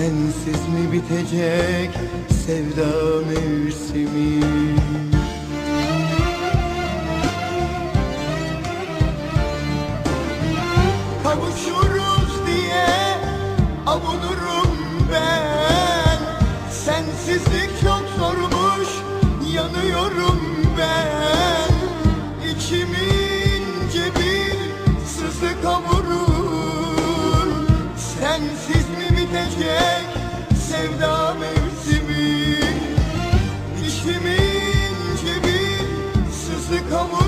Sensiz mi bitecek sevda mevsimi? Kavuşuruz diye avunurum ben bitecek sevda mevsimi. İçimince bir sızı kavurur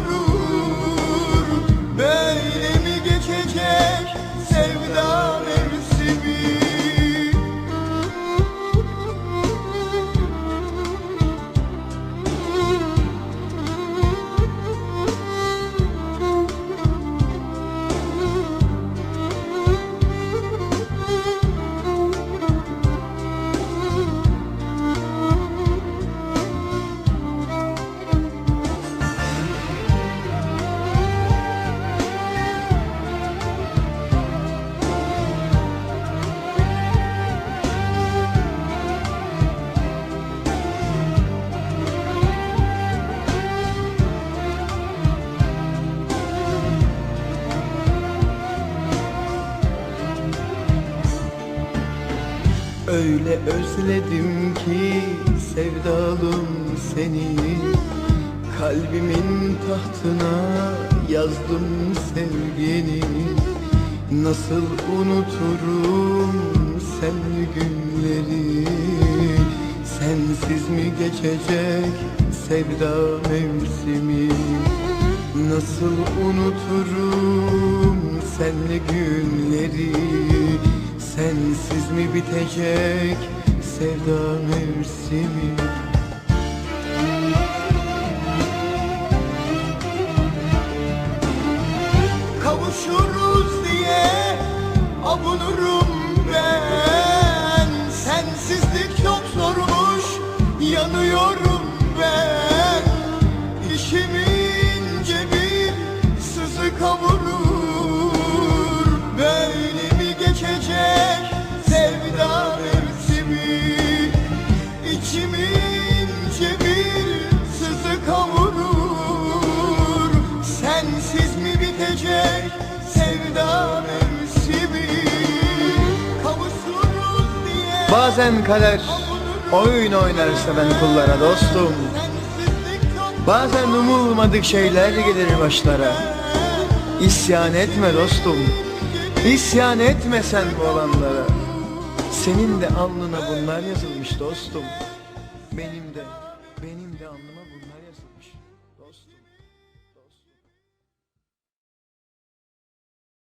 Öyle özledim ki sevdalım seni. Kalbimin tahtına yazdım sevgini Nasıl unuturum senli günleri? Sensiz mi geçecek sevda mevsimi? Nasıl unuturum senli günleri Sensiz mi bitecek? Sevda mevsimi Kavuşuruz diye avunurum ben. Sensizlik çok zormuş yanıyorum ben. İşimince bir sızı kavurur Bazen kader oyun oynar seven kullara dostum. Bazen umulmadık şeyler gelir başlara. İsyan etme dostum. İsyan etme sen bu olanlara. Senin de alnına bunlar yazılmış dostum. Benim de, benim de alnıma